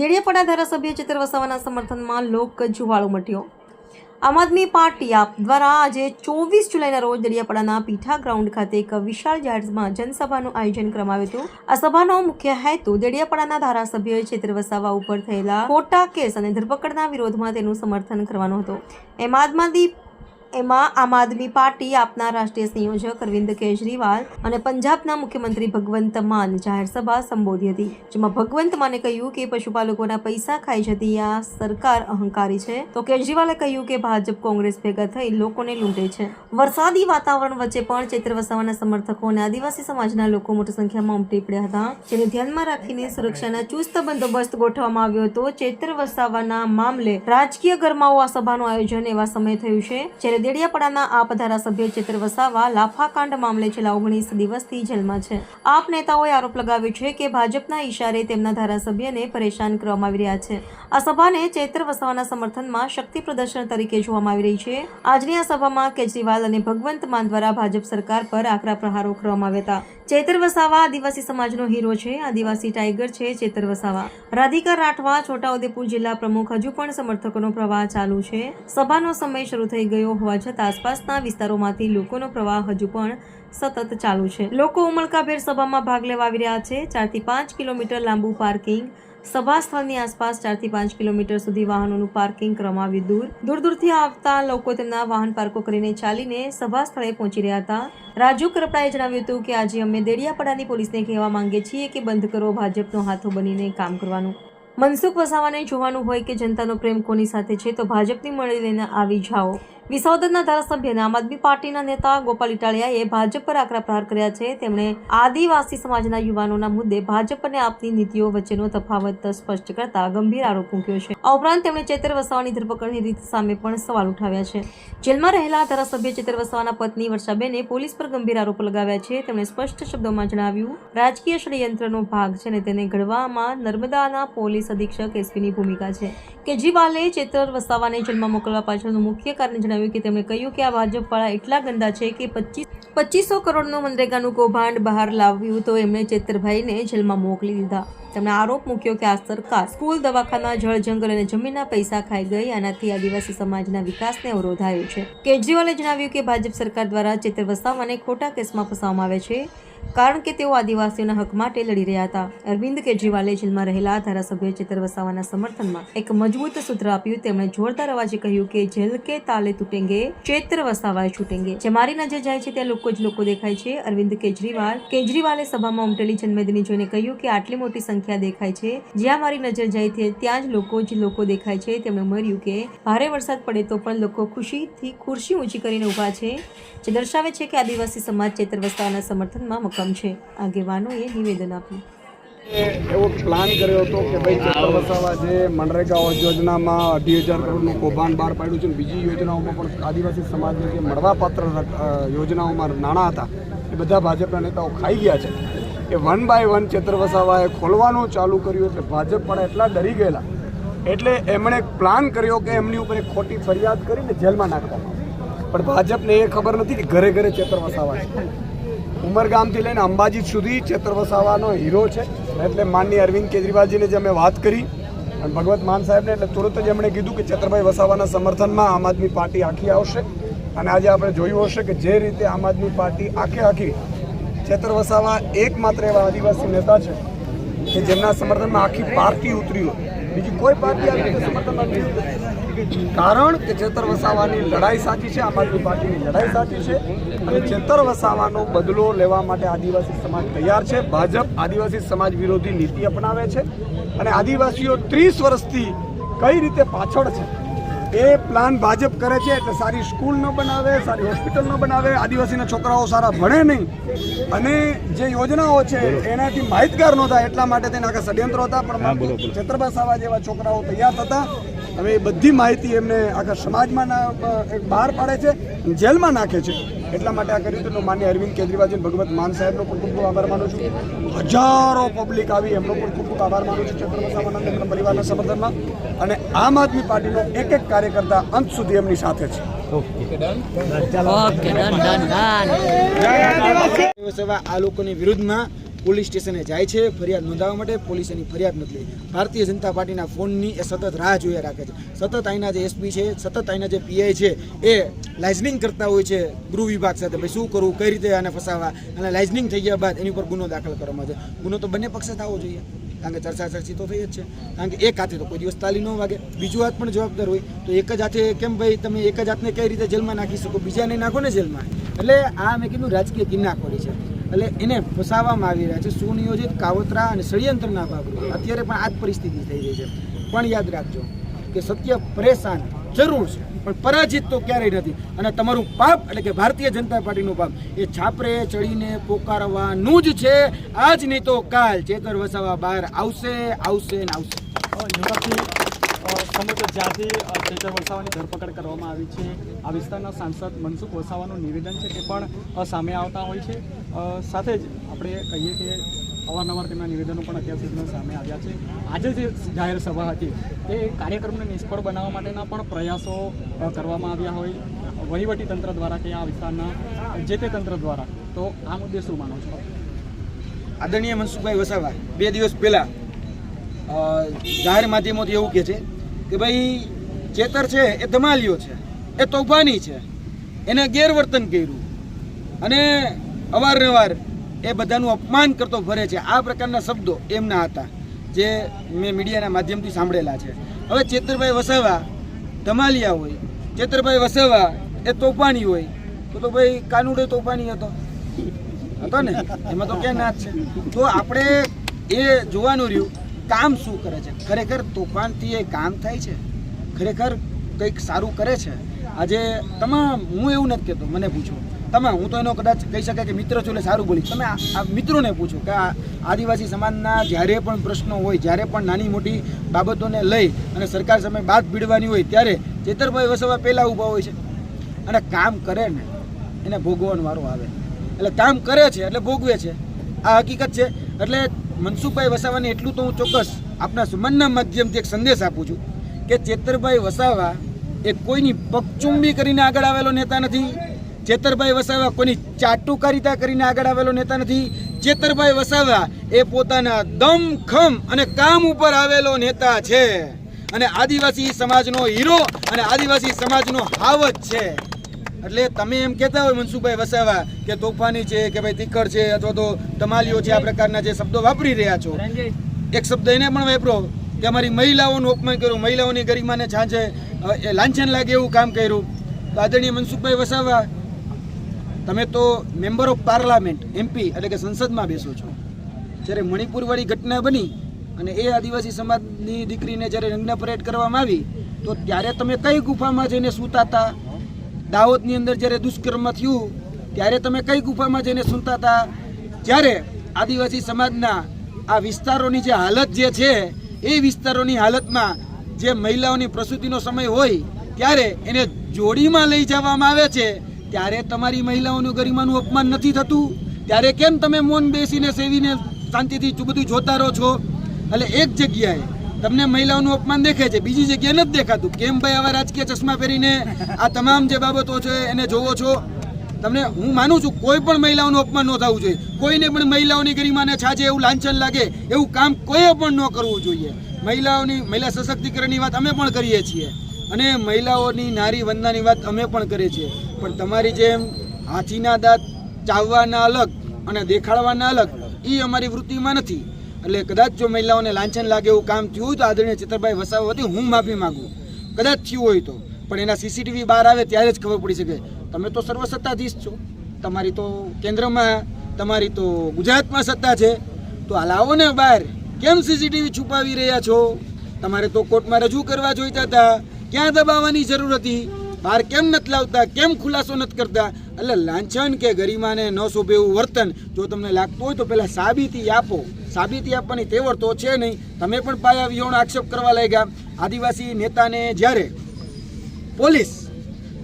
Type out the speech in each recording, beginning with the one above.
દેડિયાપાડા ધારાસભ્ય ચિત્ર વસાવાના સમર્થનમાં લોક જુવાળો મટ્યો. આમ આદમી પાર્ટી આપ દ્વારા આજે ચોવીસ જુલાઈના રોજ દરિયાપાડાના પીઠા ગ્રાઉન્ડ ખાતે એક વિશાળ જાહેરમાં જનસભાનું આયોજન કરવામાં આવ્યું હતું. આ સભાનો મુખ્ય હેતુ દેડિયાપાડાના ધારાસભ્ય ચેતર વસાવા ઉપર થયેલા ખોટા કેસ અને ધરપકડના વિરોધમાં તેનું સમર્થન કરવાનો હતો. એમ આદમી એમાં આમ આદમી પાર્ટી આપના રાષ્ટ્રીય સંયોજક અરવિંદ કેજરીવાલ અને પંજાબના મુખ્યમંત્રી ભગવંત માન જાહેર સભા સંબોધી હતી, જેમાં ભગવંત માને કહ્યું કે પશુપાલકોના પૈસા ખાઈ જતી આ સરકાર અહંકારી છે. તો કેજરીવાલે કહ્યું કે ભાજપ કોંગ્રેસ ભેગા થઈ લોકોને લૂંટે છે. વરસાદી વાતાવરણ વચ્ચે પણ ચૈત્ર વસાવાના સમર્થકો અને આદિવાસી સમાજના લોકો મોટી સંખ્યામાં ઉમટી પડ્યા હતા, જેને ધ્યાનમાં રાખીને સુરક્ષાના ચુસ્ત બંદોબસ્ત ગોઠવવામાં આવ્યો હતો. ચૈત્ર વસાવાના મામલે રાજકીય ગરમાવો આ સભાનું આયોજન એવા સમયે થયું છે, જ્યારે દેડિયાપાડાના આપ ધારાસભ્ય ચિત્ર વસાવા લાફાકાંડ મામલે છેલ્લા ઓગણીસ દિવસથી જેલમાં છે. આપ નેતાઓએ આરોપ લગાવ્યો છે કે ભાજપના ઈશારે તેમના ધારાસભ્યને પરેશાન કરવામાં આવી રહ્યા છે. આ સભાને ચૈત્ર વસાવાના સમર્થનમાં શક્તિ પ્રદર્શન તરીકે જોવામાં આવી રહી છે. આજની આ સભામાં કેજરીવાલ અને ભગવંત માન દ્વારા ભાજપ સરકાર પર આકરા પ્રહારો કરવામાં આવ્યા હતા. ચેતર વસાવા આદિવાસી સમાજનો હીરો છે. આદિવાસી ટાઈગર છે ચેતર વસાવા. રાધિકા રાઠવા છોટાઉદેપુર જિલ્લા પ્રમુખ હજુ પણ સમર્થકોનો પ્રવાહ ચાલુ છે. સભાનો સમય શરૂ થઈ ગયો હોવા છતાં આસપાસના વિસ્તારોમાંથી લોકોનો પ્રવાહ હજુ પણ સતત ચાલુ છે. લોકો ઉમળકાભેર સભામાં ભાગ લેવા આવી રહ્યા છે. ચારથી પાંચ કિલોમીટર લાંબુ પાર્કિંગ સભા સ્થળની આસપાસ ચારથી પાંચ કિલોમીટર સુધી વાહનોનું પાર્કિંગ કરવામાં દૂર. દૂર દૂરથી આવતા લોકો તેમના વાહન પાર્કો કરીને ચાલીને સભા સ્થળે પહોંચી રહ્યા હતા. રાજુ કરપડાએ જણાવ્યું હતું કે, આજે અમે દેડિયાપાડાની પોલીસને કહેવા માંગીએ છીએ કે બંધ કરો, ભાજપનો હાથો બનીને કામ કરવાનું. મનસુખ વસાવાને જોવાનું હોય કે જનતાનો પ્રેમ કોની સાથે છે, તો ભાજપની મળી લઈને આવી જાઓ. વિસાવદરના ધારાસભ્ય અને આમ આદમી પાર્ટીના નેતા ગોપાલ ઇટાલિયાએ ભાજપ પર આકરા પ્રહાર કર્યા છે. તેમણે આદિવાસી સમાજના યુવાનોના મુદ્દે ભાજપ અને આપની નીતિઓ વચ્ચેનો તફાવત સ્પષ્ટ કરતા ગંભીર આરોપ મૂક્યો છે. આ ઉપરાંત તેમણે ચેતર વસાવાની ધરપકડની રીત સામે પણ સવાલ ઉઠાવ્યા છે. જેલમાં રહેલા ધારાસભ્ય ચેતર વસાવાના પત્ની વર્ષાબેને પોલીસ પર ગંભીર આરોપ લગાવ્યા છે. તેમણે સ્પષ્ટ શબ્દોમાં જણાવ્યું, રાજકીય ષડયંત્રનો ભાગ છે અને તેને ઘડવામાં નર્મદાના પોલીસ અધિક્ષક એસપીની ભૂમિકા છે. કેજરીવાલે ચેતર વસાવાને જેલમાં મોકલવા પાછળનું મુખ્ય કારણ જણાવ્યું કે તેમણે કહ્યું કે આ ભાજપવાળા એટલા ગંદા છે કે પચીસ પચીસો કરોડનું મનરેગાનું કૌભાંડ બહાર લાવ્યું તો એમણે ચેતરભાઈને જેલમાં મોકલી દીધા. તેમણે આરોપ મૂક્યો કે આ સરકાર સ્કૂલ, દવાખાના, જળ જંગલ અને જમીનના પૈસા ખાઈ ગઈ. આનાથી આદિવાસી સમાજના વિકાસને અવરોધાયો છે. કેજરીવાલે જણાવ્યું કે ભાજપ સરકાર દ્વારા ચેતર વસાવાને ખોટા કેસમાં ફસાવવામાં આવે છે, કારણ કે તેઓ આદિવાસીઓના હક માટે લડી રહ્યા હતા. અરવિંદ કેજરીવાલે જેલમાં રહેલા ધારાસભ્ય ચેતર વસાવાના સમર્થનમાં એક મજબૂત સૂત્ર આપ્યું. તેમણે જોરદાર અવાજે કહ્યું કે જેલ કે તાલે તૂટેંગે, ચેતર વસાવા છૂટેંગે. જે મારી નજર જાય છે, ત્યાં લોકો જ લોકો દેખાય છે. અરવિંદ કેજરીવાલ કેજરીવાલે સભામાં ઉમટેલી જન્મેદની જોઈને કહ્યું કે આટલી મોટી સંખ્યા દેખાય છે. જ્યાં મારી નજર જાય છે, ત્યાં જ લોકો જ લોકો દેખાય છે. તેમણે ઉમેર્યું કે ભારે વરસાદ પડે તો પણ લોકો ખુશીથી ખુરશી ઊંચી કરીને ઊભા છે, જે દર્શાવે છે કે આદિવાસી સમાજ ચેતર વસાવાના સમર્થનમાં મક્કમ છે. આગેવાનોએ નિવેદન આપ્યું. એવો પ્લાન કર્યો હતો કે ભાઈ ચેતર વસાવા જે મનરેગા યોજનામાં અઢી હજાર કરોડનું કૌભાંડ બહાર પાડ્યું છે બીજી યોજનાઓમાં પણ આદિવાસી સમાજની જે મળવાપાત્ર યોજનાઓમાં નાણાં હતા, એ બધા ભાજપના નેતાઓ ખાઈ ગયા છે. એ વન બાય વન ચેતર વસાવાએ ખોલવાનું ચાલુ કર્યું એટલે ભાજપ પણ એટલા ડરી ગયેલા. એટલે એમણે પ્લાન કર્યો કે એમની ઉપર એક ખોટી ફરિયાદ કરીને જેલમાં નાખવામાં પણ ભાજપને એ ખબર નથી કે ઘરે ઘરે ચેતર વસાવા છે. ઉમરગામથી લઈને અંબાજી સુધી ચેતર વસાવાનો હીરો છે. એટલે માનની અરવિંદ કેજરીવાલજીને જે અમે વાત કરી, અને ભગવત માન સાહેબને એટલે તુરંત જ એમણે કીધું કે ચેતરભાઈ વસાવાના સમર્થનમાં આમ આદમી પાર્ટી આખી આવશે. અને આજે આપણે જોયું હશે કે જે રીતે આમ આદમી પાર્ટી આખે આખી ચેતર વસાવા એકમાત્ર એવા આદિવાસી નેતા છે કે જેમના સમર્થનમાં આખી પાર્ટી ઉતરી બીજી કોઈ પાર્ટી આવી રીતે સમર્થનમાં કારણ કે ચેતર વસાવાની લડાઈ સાચી છે, આમ આદમી પાર્ટીની લડાઈ સાચી છે અને ચેતર વસાવાનો બદલો લેવા માટે આદિવાસી સમાજ તૈયાર છે. ભાજપ આદિવાસી સમાજ વિરોધી નીતિ અપનાવે છે અને આદિવાસીઓ ત્રીસ વર્ષથી કઈ રીતે પાછળ છે? એ પ્લાન ભાજપ કરે છે એટલે સારી સ્કૂલ ન બનાવે સારી હોસ્પિટલ ન બનાવે આદિવાસીના છોકરાઓ સારા ભણે નહીં. અને જે યોજનાઓ છે એનાથી માહિતગાર ન થાય એટલા માટે તેને આખા ષડયંત્રો હતા પણ છત્રબા સાવા જેવા છોકરાઓ તૈયાર થતા. હવે એ બધી માહિતી એમને આખા સમાજમાં એક બહાર પાડે છે જેલમાં નાખે છે. એટલા માટે આ કર્યું હતું માન્ય અરવિંદ કેજરીવાલજી ભગવત માન સાહેબનો પણ ખૂબ ખૂબ આભાર માનું છું. હજારો પબ્લિક આવી એમનો પણ ખૂબ ખૂબ આભાર માનું છું ચંદ્ર એમના પરિવારના સમર્થનમાં. અને આમ આદમી પાર્ટીનો એક એક કાર્યકર્તા અંત સુધી એમની સાથે છે. Okay done done done. સેવા આ લોકોની વિરુદ્ધમાં પોલીસ સ્ટેશને જાય છે, ફરિયાદ નોંધાવવા માટે પોલીસ એની ફરિયાદ નથી ભારતીય જનતા પાર્ટીના ફોનની એ સતત રાહ જોયા રાખે છે. સતત અહીંના જે એસપી છે, સતત અહીંના જે પીઆઈ છે, એ લાઇઝનિંગ કરતા હોય છે ગૃહ વિભાગ સાથે. ભાઈ, શું કરવું, કઈ રીતે આને ફસાવવા? અને લાઇઝનિંગ થઈ ગયા બાદ એની ઉપર ગુનો દાખલ કરવામાં છે. ગુનો તો બંને પક્ષે થવો જોઈએ. કારણ કે ચર્ચા ચર્ચી તો થઈ જ છે. કારણ કે એક હાથે તો કોઈ દિવસ તાલી ન વાગે. બીજું હાથ પણ જવાબદાર હોય. તો એક જ હાથે કેમ ભાઈ તમે એક જ હાથને કઈ રીતે જેલમાં નાખી શકો? બીજાને નાખો ને જેલમાં. એટલે આ મેં કીધું રાજકીય કિન્નાખોરી છે. એટલે એને ફસાવવામાં આવી રહ્યા છે. સુનિયોજિત કાવતરા અને ષડયંત્રના ભાગરૂપે અત્યારે પણ આ જ પરિસ્થિતિ થઈ રહી છે. પણ યાદ રાખજો કે સત્ય પરેશાન જરૂર છે. પણ પરાજિત તો ક્યારેય નથી. અને તમારું પાપ એટલે કે ભારતીય જનતા પાર્ટીનું પાપ, એ છાપરે ચડીને પોકારવાનું જ છે. આજ નહીં તો કાલ ચેતર વસાવા બહાર આવશે આવશે ને આવશે. સમગ્ર જ્યાંથી ચેતર વસાવાની ધરપકડ કરવામાં આવી છે. આ વિસ્તારના સાંસદ મનસુખ વસાવાનું નિવેદન છે તે પણ સામે આવતા હોય છે. સાથે જ આપણે કહીએ કે અવારનવાર તેમના નિવેદનો પણ અત્યાર સુધીમાં સામે આવ્યા છે. આજે જે જાહેર સભા હતી, તે કાર્યક્રમને નિષ્ફળ બનાવવા માટેના પણ પ્રયાસો કરવામાં આવ્યા હોય. વહીવટી તંત્ર દ્વારા કે આ વિસ્તારના, જે તે તંત્ર દ્વારા. તો આ મુદ્દે શું માનો છો? આદરણીય મનસુખભાઈ વસાવા, બે દિવસ પહેલાં જાહેર માધ્યમોથી એવું કહે છે કે ભાઈ, ચેતર છે, એ ધમાલિયો છે, એ તોફાની છે, એને ગેરવર્તન કર્યું. અને અવારનવાર એ બધાનું અપમાન કરતો ફરે છે. આ પ્રકારના શબ્દો એમના હતા, જે મેં મીડિયાના માધ્યમથી સાંભળેલા છે. હવે ચેતરભાઈ વસાવા ધમાલિયા હોય, ચેતરભાઈ વસાવા એ તોફાની હોય, તો તો ભાઈ કાનુડો તોફાની હતો. હતો ને? એમાં તો ક્યાં નાચ છે? તો આપણે એ જોવાનું રહ્યું કામ શું કરે છે? ખરેખર તોફાનથી એ કામ થાય છે? ખરેખર કંઈક સારું કરે છે? આજે તમામ, હું એવું નથી કહેતો, મને પૂછો. તમે, હું તો એનો કદાચ કહી શકાય કે મિત્ર છો એટલે સારું બોલી. તમે આ મિત્રોને પૂછો કે આદિવાસી સમાજના જ્યારે પણ પ્રશ્નો હોય, જ્યારે પણ નાની મોટી બાબતોને લઈ અને સરકાર સામે બાદ ભીડવાની હોય, ત્યારે ચેતરભાઈ વસવા પહેલાં ઊભા હોય છે. અને કામ કરે ને, એને ભોગવવાનો વારો આવે. એટલે કામ કરે છે, એટલે ભોગવે છે. આ હકીકત છે. એટલે મનસુખભાઈ વસાવાને એટલું તો હું ચોક્કસ આપના સુમનના માધ્યમથી એક સંદેશ આપું છું કે ચેતરભાઈ વસાવા એ કોઈની પગચુંબી કરીને આગળ આવેલો નેતા નથી. ચેતરભાઈ વસાવા કોઈની ચાટુકારિતા કરીને આગળ આવેલો નેતા નથી. ચેતરભાઈ વસાવા એ પોતાના દમ ખમ અને કામ ઉપર આવેલો નેતા છે. અને આદિવાસી સમાજનો હીરો અને આદિવાસી સમાજનો હાવજ છે. એટલે તમે એમ કહેતા હોય મનસુખભાઈ વસાવા કે તોફાની છે કે ભાઈ તિખડ છે અથવા તો તમાલીઓ છે આ પ્રકારના જે શબ્દો વાપરી રહ્યા છો. એક શબ્દ એને પણ વાપરો કે અમારી મહિલાઓનું અપમાન કર્યું મહિલાઓની ગરિમાને છાંચે એ લાંછન લાગે એવું કામ કર્યું. તો આદરણીય મનસુખભાઈ વસાવા તમે તો મેમ્બર ઓફ પાર્લામેન્ટ એમપી એટલે કે સંસદમાં બેસો છો. જ્યારે મણિપુરવાળી ઘટના બની અને એ આદિવાસી સમાજની દીકરીને જ્યારે રંગના પરેડ કરવામાં આવી તો ત્યારે તમે કઈ ગુફામાં જઈને સૂતા હતા? દાહોદની અંદર જ્યારે દુષ્કર્મ થયું, ત્યારે તમે કઈ ગુફામાં જઈને સૂતા હતા? જ્યારે આદિવાસી સમાજના આ વિસ્તારોની જે હાલત જે છે, એ વિસ્તારોની હાલતમાં જે મહિલાઓની પ્રસૂતિનો સમય હોય, ત્યારે એને જોડીમાં લઈ જવામાં આવે છે, ત્યારે તમારી મહિલાઓનું ગરિમાનું અપમાન નથી થતું? ત્યારે કેમ તમે મૌન બેસીને સેવીને શાંતિથી બધું જોતા રહો છો? એટલે એક જગ્યાએ તમને મહિલાઓનું અપમાન દેખાય છે, બીજી જગ્યાએ નથી દેખાતું. કેમ ભાઈ આવા રાજકીય ચશ્મા પહેરીને આ તમામ જે બાબતો છે એને જોવો છો? તમને હું માનું છું, કોઈ પણ મહિલાઓનું અપમાન ન થવું જોઈએ. કોઈને પણ મહિલાઓની ગરિમાને છાજે એવું લાંછન લાગે, એવું કામ કોઈએ પણ ન કરવું જોઈએ. મહિલાઓની, મહિલા સશક્તિકરણની વાત અમે પણ કરીએ છીએ. અને મહિલાઓની નારી વંદનાની વાત અમે પણ કરીએ છીએ. પણ તમારી જેમ હાથીના દાંત ચાવવાના અલગ અને દેખાડવાના અલગ એ અમારી વૃત્તિમાં નથી. એટલે કદાચ જો મહિલાઓને લાંછન લાગે એવું કામ થયું હોય તો આદરણીય ચિત્રભાઈ વસાવા વતી હું માફી માગું. કદાચ થયું હોય તો. પણ એના સીસીટીવી બહાર આવે ત્યારે જ ખબર પડી શકે. તમે તો સર્વસત્તાધીશ છો. તમારી તો કેન્દ્રમાં, તમારી તો ગુજરાતમાં સત્તા છે. તો આ લાવો ને બહાર. કેમ સીસીટીવી છુપાવી રહ્યા છો? તમારે તો કોર્ટમાં રજૂ કરવા જોઈતા હતા. ક્યાં દબાવવાની જરૂર હતી? બહાર કેમ નથી લાવતા? કેમ ખુલાસો નથી કરતા? એટલે લાંછન કે ગરિમાને ન શોભે એવું વર્તન. જો તમને લાગતું હોય તો પહેલાં સાબિતી આપો. સાબિતી આપવાની તેવર તો છે નહીં. તમે પણ પાયા વિહોણ આક્ષેપ કરવા લાગ્યા. આદિવાસી નેતાને જ્યારે પોલીસ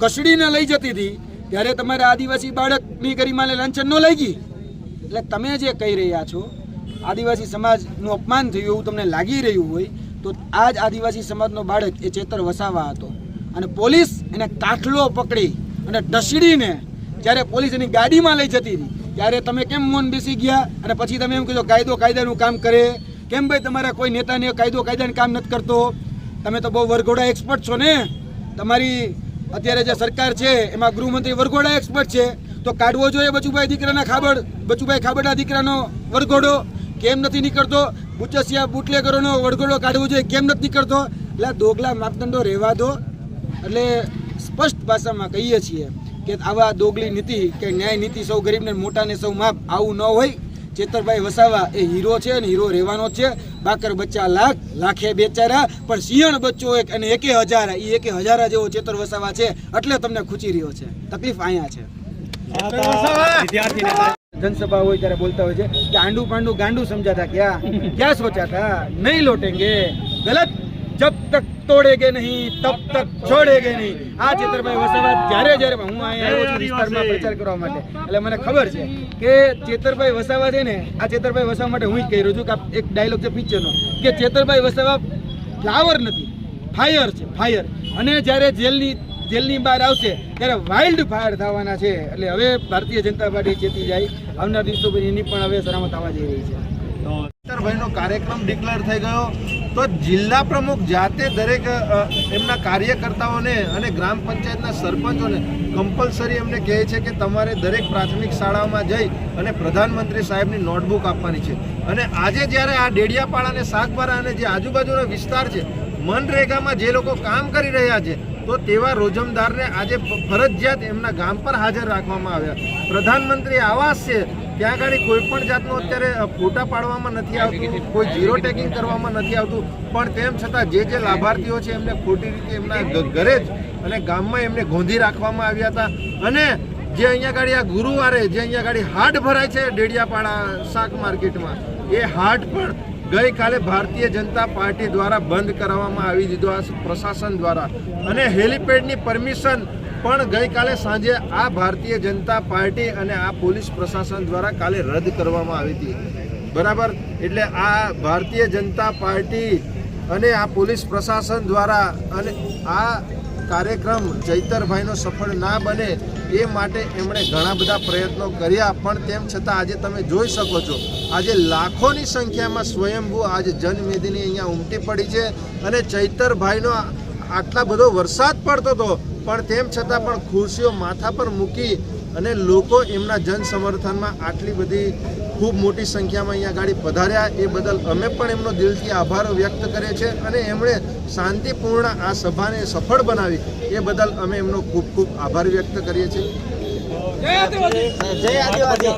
કસડીને લઈ જતી હતી, ત્યારે તમારા આદિવાસી બાળકની ગરિમાને લાંછન ન લઈ ગઈ એટલે તમે જે કહી રહ્યા છો, આદિવાસી સમાજનું અપમાન થયું એવું તમને લાગી રહ્યું હોય, તો આ જ આદિવાસી સમાજનો બાળક એ ચેતર વસાવા હતો. અને પોલીસ એને કાઠલો પકડી અને ઢસડીને જ્યારે પોલીસ એની ગાડીમાં લઈ જતી હતી, ત્યારે તમે કેમ મૌન બેસી ગયા? અને પછી તમે એમ કીધો કાયદો કાયદાનું કામ કરે. કેમ ભાઈ તમારા કોઈ નેતાને કાયદો કાયદાનું કામ નથી કરતો? તમે તો બહુ વરઘોડા એક્સપર્ટ છો ને? તમારી અત્યારે જે સરકાર છે, એમાં ગૃહમંત્રી વરઘોડા એક્સપર્ટ છે. તો કાઢવો જોઈએ બચુભાઈ દીકરાના ખાબડ, બચુભાઈ ખાબડના દીકરાનો વરઘોડો. કેમ નથી નીકળતો? બુચસિયા બુટલેગરોનો વરઘોડો કાઢવો જોઈએ, કેમ નથી નીકળતો? એટલે દોગલા માપદંડો રહેવા દો. એટલે સ્પષ્ટ ભાષામાં કહીએ છીએ કે આવા દોગલી નીતિ કે ન્યાય નીતિ સૌ ગરીબને મોટાને સૌ માપ આવું ન હોય. ચેતરભાઈ વસાવા એ હીરો છે અને હીરો રહેવાનો છે. બાકર બચ્ચા લાખ લાખે બેચારા પણ સિંહણ બચ્ચો એક અને એકે હજાર એ એકે હજારા જેવો ચેતર વસાવા છે. એટલે તમને ખૂચી રહ્યો છે. તકલીફ અહીંયા છે. જનસભા હોય ત્યારે બોલતા હોય છે કે આંડુ પાંડુ ગાંડુ સમજાતા ક્યાં? ક્યાં સોચાતા? નહીં લોટેંગે. ગલત જબ તક તોડેગે નહીં તબ તક છોડેગે નહીં. આ ચેતરભાઈ વસાવા જ્યારે જ્યારે હું અહીંયા આવ્યો છું વિસ્તારમાં પ્રચાર કરવા માટે. એટલે મને ખબર છે કે ચેતરભાઈ વસાવા છે ને આ ચેતરભાઈ વસાવા માટે હું જ કહી રહ્યો છું કે એક ડાયલોગ છે પિક્ચરનો કે ચેતરભાઈ વસાવા ફ્લાવર નથી ફાયર છે ફાયર અને જ્યારે જેલની જેલની બહાર આવશે ત્યારે વાઇલ્ડ ફાયર થવાના છે. એટલે હવે ભારતીય જનતા પાર્ટી ચેતી જાય. આવનાર દિવસો પછી એની પણ હવે સલામત આવવા જઈ રહી છે. ભાઈનો કાર્યક્રમ ડિક્લેર થઈ ગયો. તો જિલ્લા પ્રમુખ જાતે દરેક એમના કાર્યકર્તાઓને અને ગ્રામ પંચાયતના સરપંચોને કમ્પલસરી એમને કહે છે કે તમારે દરેક પ્રાથમિક શાળાઓમાં જઈ અને પ્રધાનમંત્રી સાહેબની નોટબુક આપવાની છે. અને આજે જ્યારે આ ડેડિયાપાડા અને સાગબારા અને જે આજુબાજુનો વિસ્તાર છે, મનરેગામાં જે લોકો કામ કરી રહ્યા છે, તો તેવા રોજમદારને આજે ફરજિયાત એમના ગામ પર હાજર રાખવામાં આવ્યા. પ્રધાનમંત્રી આવાસ છે ત્યાં આગળ કોઈ પણ જાતનું અત્યારે ફોટા પાડવામાં નથી આવતું, કોઈ ઝીરો ટેકિંગ કરવામાં નથી આવતું. પણ તેમ છતાં જે જે લાભાર્થીઓ છે, એમને ખોટી રીતે એમના ઘરે જ અને ગામમાં એમને ગોંધી રાખવામાં આવ્યા હતા. અને જે અહીંયા ગાડી આ ગુરુવારે, જે અહીંયા ગાડી હાટ ભરાય છે ડેડિયાપાડા શાક માર્કેટમાં, એ હાટ પણ ગઈકાલે ભારતીય જનતા પાર્ટી દ્વારા બંધ કરાવવામાં આવી દીધો આ પ્રશાસન દ્વારા. અને હેલિપેડની પરમિશન પણ ગઈકાલે સાંજે આ ભારતીય જનતા પાર્ટી અને આ પોલીસ પ્રશાસન દ્વારા કાલે રદ કરવામાં આવી હતી. બરાબર? એટલે આ ભારતીય જનતા પાર્ટી અને આ પોલીસ પ્રશાસન દ્વારા અને આ કાર્યક્રમ ચૈતરભાઈનો સફળ ના બને એ માટે એમણે ઘણા બધા પ્રયત્નો કર્યા, પણ તેમ છતાં આજે તમે જોઈ શકો છો, આજે લાખોની સંખ્યામાં સ્વયંભૂ આજે જનમેદની અહીંયા ઉમટી પડી છે અને ચૈતરભાઈનો આટલા બધો વરસાદ પડતો હતો પણ તેમ છતાં પણ ખુરશીઓ માથા પર મૂકી અને લોકો એમના જન સમર્થનમાં આટલી બધી ખૂબ મોટી સંખ્યામાં અહીંયા ગાડી પધાર્યા. એ બદલ અમે પણ એમનો દિલથી આભાર વ્યક્ત કરીએ છીએ અને એમણે શાંતિપૂર્ણ આ સભાને સફળ બનાવી. એ બદલ અમે એમનો ખૂબ ખૂબ આભાર વ્યક્ત કરીએ છીએ. જય આદિવાસી.